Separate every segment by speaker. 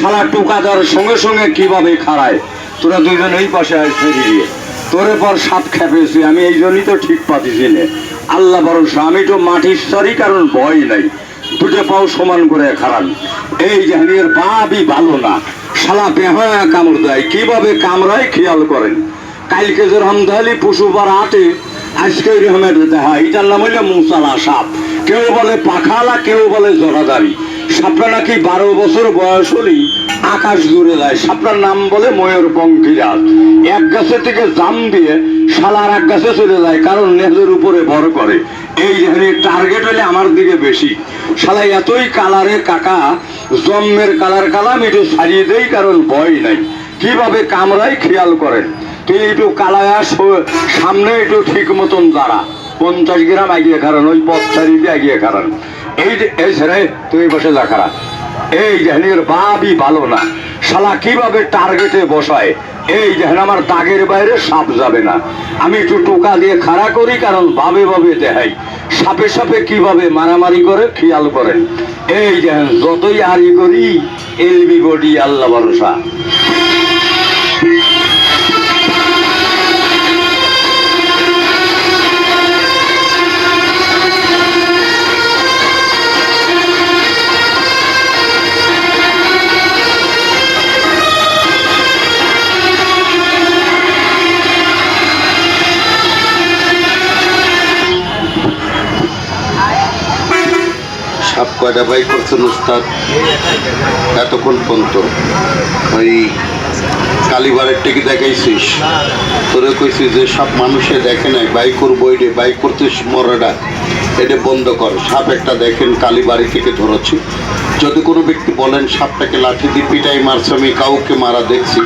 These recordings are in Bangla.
Speaker 1: শালা টোকা দেওয়ার সঙ্গে সঙ্গে কীভাবে খাড়ায়? তোরা দুইজন এই পাশে আসছে দিয়ে তোরে পর সাপ খেপেছি, আমি এই জন্যই তো ঠিক পাতিছি নে। আল্লাহ ভরসা, আমি তো মাটির স্তরই কারণ ভয় নাই। দুটো পাও সমান করে খারান এই জাহানির বাবই ভালো না। শালা বেহয়া কামড় দেয়, কীভাবে কামড়ায় খেয়াল করেন? কালকে যে পশু পাড়া আটে আজকে রহমের দেখা এটার নাম হইলে মুসালা সাপ। কেউ বলে পাখালা, কেউ বলে জরাদারি। সাপটা নাকি বারো বছর বয়স হলেই আকাশ জুড়ে যায়। সাপটার নাম বলে ময়ূর পঙ্কিরাজ। এক গাছে থেকে জাম দিয়ে শালার এক গাছে চলে যায়, কারণ নেজের উপরে ভর করে। এই যেখানে টার্গেট হলে আমার দিকে বেশি। শালা এতই কালারে কাকা, জন্মের কালার কালাম একটু সারিয়ে দেই, কারণ ভয় নাই। কীভাবে কামড়ায় খেয়াল করেন? তুই একটু কালায়া সামনে একটু ঠিক মতন দাঁড়া। পঞ্চাশ গ্রাম এগিয়ে খারান ওই পথ ছাড়িয়ে এগিয়ে খারান এই যে, এই ছেড়ে তুই বসে যা খারা। এই জাহানির বাবই ভালো না। শালা কীভাবে টার্গেটে বসায়? এই যেন আমার দাগের বাইরে সাপ যাবে না। আমি একটু টোকা দিয়ে খাড়া করি, কারণ ভাবে ভাবে দেখাই। সাপে সাপে কীভাবে মারামারি করে, খেয়াল করেন। এই যেন যতই আরি করি, এলবি বডি, আল্লাহ ভরসা।
Speaker 2: সাপ কয়টা বাই করছেন উস্তাদ? এতক্ষণ পর্যন্ত। ওই কালীবারের টিকি দেখাইছিস। তোরে কইছিস যে সব মানুষে দেখে নাই, বাই করব এটা বাই করতেস মরাটা এটা বন্ধ কর। সাপ একটা দেখেন কালীবাড়ি থেকে ধরেছি। যদি কোনো ব্যক্তি বলেন সাপটাকে লাঠি দিয়ে পিটাই মারছে, আমি কাউকে মারা দেখছি।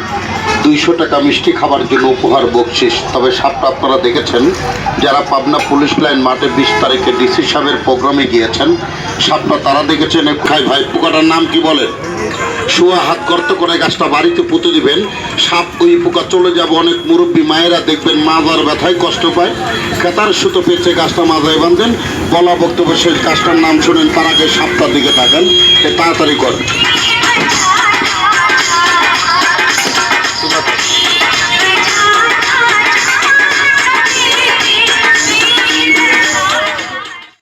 Speaker 2: দুইশো টাকা মিষ্টি খাবার জন্য উপহার বকশিস। তবে সাপটা আপনারা দেখেছেন, যারা পাবনা পুলিশ লাইন মাঠে বিশ তারিখে ডিসি সাহেবের প্রোগ্রামে গিয়েছেন সাপটা তারা দেখেছেন। খাই ভাই, পোকাটার নাম কি বলেন? শুয়া হাত গর্ত করে গাছটা বাড়িতে পুঁতে দিবেন। সাপ ওই পোকা চলে যাব, অনেক মুরব্বী মায়েরা দেখবেন মাজার ব্যথায় কষ্ট পায়। খেতার সুতো পেঁচে গাছটা মাজায় বাঁধেন। বলা বক্তব্য সেই গাছটার নাম শুনেন, তার আগে সাপটার দিকে তাকান। এ তাড়াতাড়ি করেন।